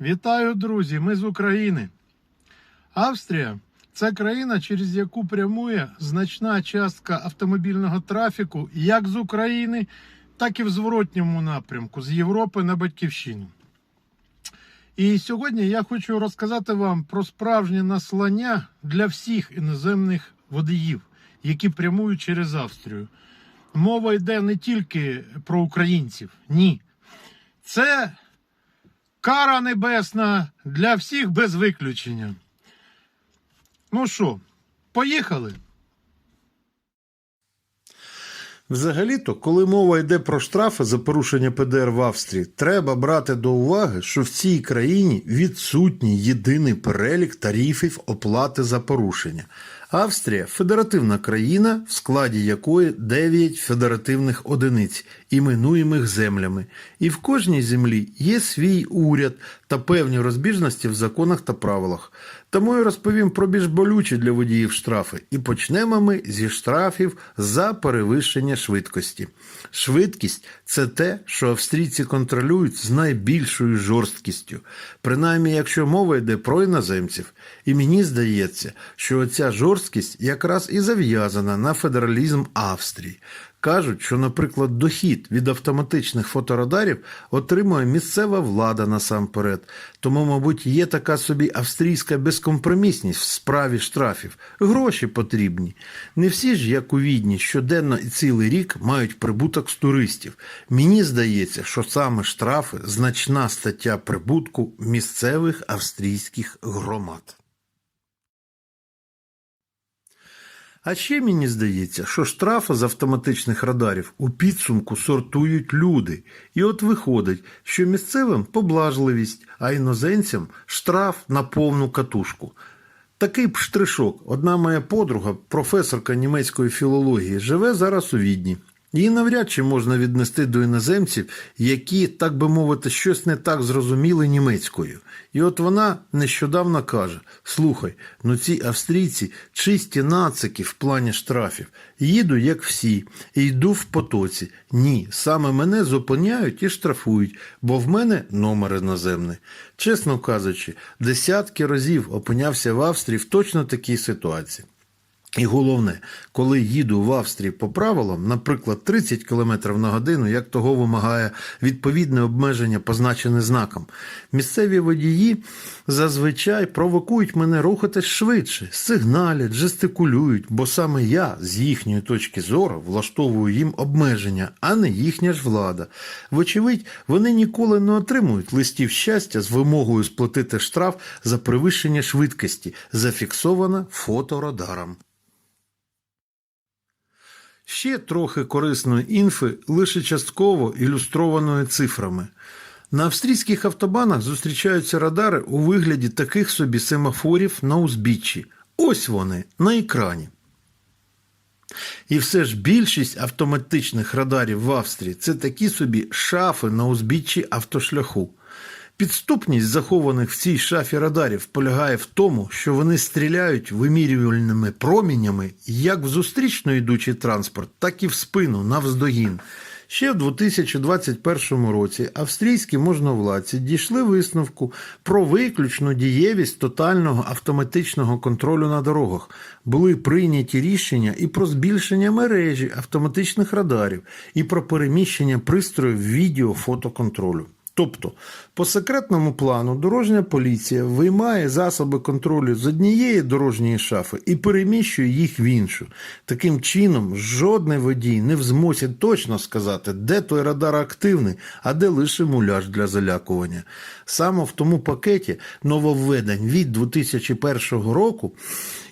Вітаю, друзі! Ми з України. Австрія це країна, через яку прямує значна частка автомобільного трафіку як з України, так і в зворотньому напрямку з Європи на Батьківщину. І сьогодні я хочу розказати вам про справжнє наслання для всіх іноземних водіїв, які прямують через Австрію. Мова йде не тільки про українців, ні. Це кара небесна для всіх без виключення. Ну що, поїхали? Взагалі-то, коли мова йде про штрафи за порушення ПДР в Австрії, треба брати до уваги, що в цій країні відсутній єдиний перелік тарифів оплати за порушення. Австрія федеративна країна, в складі якої 9 федеративних одиниць, іменуємих землями. І в кожній землі є свій уряд та певні розбіжності в законах та правилах. Тому я розповім про більш болючі для водіїв штрафи. І почнемо ми зі штрафів за перевищення швидкості. Швидкість це те, що австрійці контролюють з найбільшою жорсткістю. Принаймні, якщо мова йде про іноземців. І мені здається, що оця жорсткість якраз і зав'язана на федералізм Австрії. Кажуть, що, наприклад, дохід від автоматичних фоторадарів отримує місцева влада насамперед. Тому, мабуть, є така собі австрійська безкомпромісність в справі штрафів. Гроші потрібні. Не всі ж, як у Відні, щоденно і цілий рік мають прибуток з туристів. Мені здається, що саме штрафи значна стаття прибутку місцевих австрійських громад. А ще мені здається, що штрафи з автоматичних радарів у підсумку сортують люди. І от виходить, що місцевим поблажливість, а іноземцям штраф на повну катушку. Такий б штришок. Одна моя подруга, професорка німецької філології, живе зараз у Відні. Її навряд чи можна віднести до іноземців, які, так би мовити, щось не так зрозуміли німецькою. І от вона нещодавно каже: слухай, ну ці австрійці чисті нацики в плані штрафів. Їду, як всі, і йду в потоці. Ні, саме мене зупиняють і штрафують, бо в мене номер іноземний. Чесно кажучи, десятки разів опинявся в Австрії в точно такій ситуації. І головне, коли їду в Австрії по правилам, наприклад, 30 км на годину, як того вимагає відповідне обмеження, позначене знаком, місцеві водії зазвичай провокують мене рухатись швидше, сигналять, жестикулюють, бо саме я з їхньої точки зору влаштовую їм обмеження, а не їхня ж влада. Вочевидь, вони ніколи не отримують листів щастя з вимогою сплатити штраф за перевищення швидкості, зафіксована фоторадаром. Ще трохи корисної інфи, лише частково ілюстрованої цифрами. На австрійських автобанах зустрічаються радари у вигляді таких собі семафорів на узбіччі. Ось вони на екрані. І все ж більшість автоматичних радарів в Австрії це такі собі шафи на узбіччі автошляху. Підступність захованих в цій шафі радарів полягає в тому, що вони стріляють вимірювальними промінями як в зустрічно йдучий транспорт, так і в спину навздогін. Ще в 2021 році австрійські можновладці дійшли висновку про виключну дієвість тотального автоматичного контролю на дорогах. Були прийняті рішення і про збільшення мережі автоматичних радарів, і про переміщення пристроїв відео-фотоконтролю. Тобто, по секретному плану дорожня поліція виймає засоби контролю з однієї дорожньої шафи і переміщує їх в іншу. Таким чином, жодний водій не в змозі точно сказати, де той радар активний, а де лише муляж для залякування. Саме в тому пакеті нововведень від 2001 року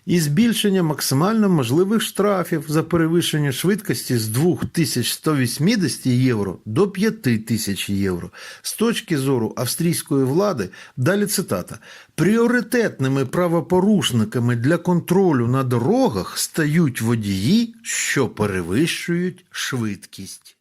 і збільшення максимально можливих штрафів за перевищення швидкості з 2180 євро до 5000 євро. З точки зору австрійської влади, далі цитата, пріоритетними правопорушниками для контролю на дорогах стають водії, що перевищують швидкість.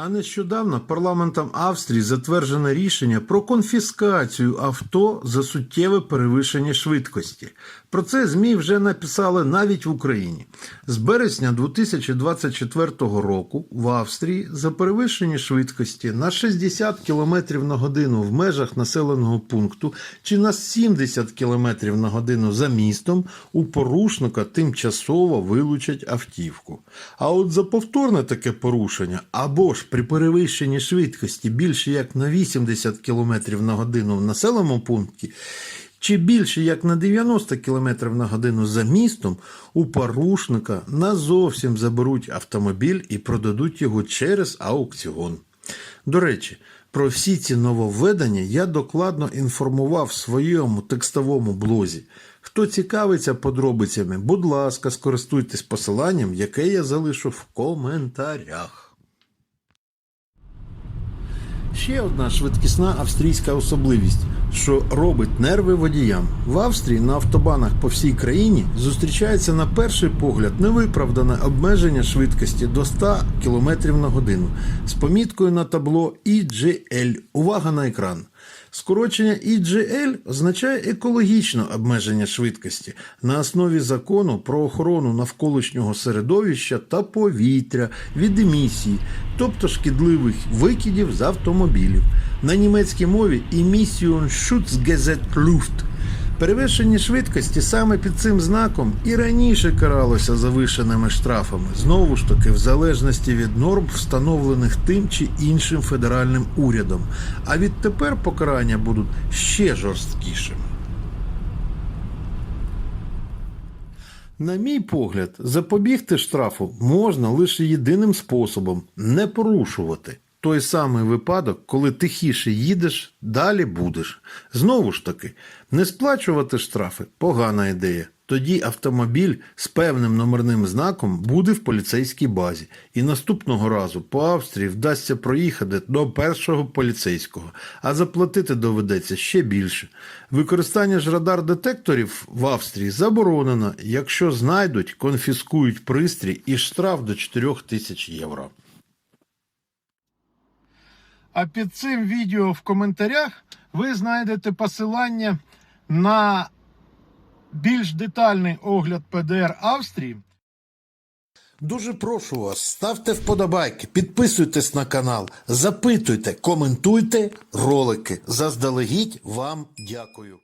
А нещодавно парламентом Австрії затверджено рішення про конфіскацію авто за суттєве перевищення швидкості. Про це ЗМІ вже написали навіть в Україні. З березня 2024 року в Австрії за перевищення швидкості на 60 км на годину в межах населеного пункту чи на 70 км на годину за містом у порушника тимчасово вилучать автівку. А от за повторне таке порушення або ж при перевищенні швидкості більше як на 80 км на годину в населеному пункті, чи більше як на 90 км на годину за містом, у порушника назовсім заберуть автомобіль і продадуть його через аукціон. До речі, про всі ці нововведення я докладно інформував в своєму текстовому блозі. Хто цікавиться подробицями, будь ласка, скористуйтесь посиланням, яке я залишу в коментарях. Ще одна швидкісна австрійська особливість, що робить нерви водіям. В Австрії на автобанах по всій країні зустрічається на перший погляд невиправдане обмеження швидкості до 100 км на годину з поміткою на табло EGL. Увага на екран. Скорочення EGL означає екологічне обмеження швидкості на основі закону про охорону навколишнього середовища та повітря від емісії, тобто шкідливих викидів з автомобілів. На німецькій мові Emission Schutzgesetz Luft. Перевищення швидкості саме під цим знаком і раніше каралося завишеними штрафами, знову ж таки, в залежності від норм, встановлених тим чи іншим федеральним урядом. А відтепер покарання будуть ще жорсткішими. На мій погляд, запобігти штрафу можна лише єдиним способом не порушувати. Той самий випадок, коли тихіше їдеш, далі будеш. Знову ж таки, не сплачувати штрафи погана ідея. Тоді автомобіль з певним номерним знаком буде в поліцейській базі, і наступного разу по Австрії вдасться проїхати до першого поліцейського, а заплатити доведеться ще більше. Використання ж радар-детекторів в Австрії заборонено. Якщо знайдуть, конфіскують пристрій і штраф до 4 тисяч євро. А під цим відео в коментарях ви знайдете посилання на більш детальний огляд ПДР Австрії. Дуже прошу вас, ставте вподобайки, підписуйтесь на канал, запитуйте, коментуйте ролики. Заздалегідь вам дякую.